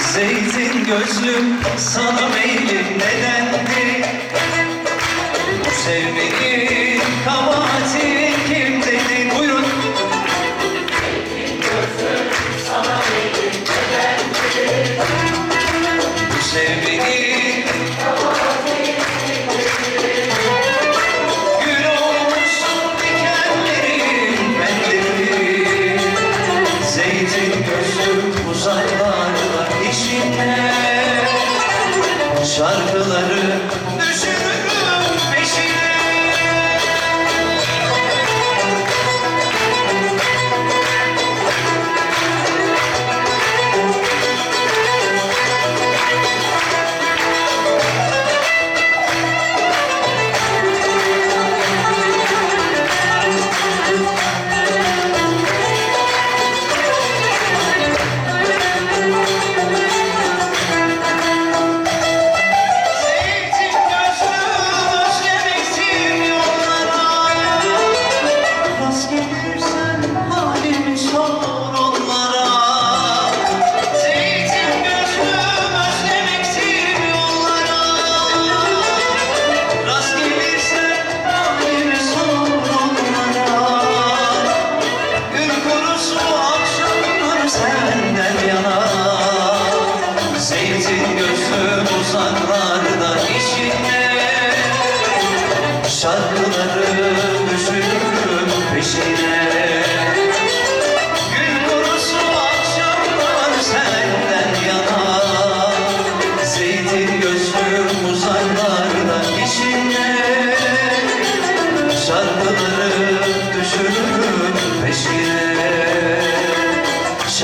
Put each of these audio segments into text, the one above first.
Zeytin gözlüm sana meylim nedendi Bu sevmenin kabahati kim dedi? Buyurun. Bu sevmenin Şarkıları düşürürüm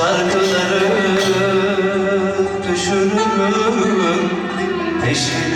Şarkıları düşürürüm peşine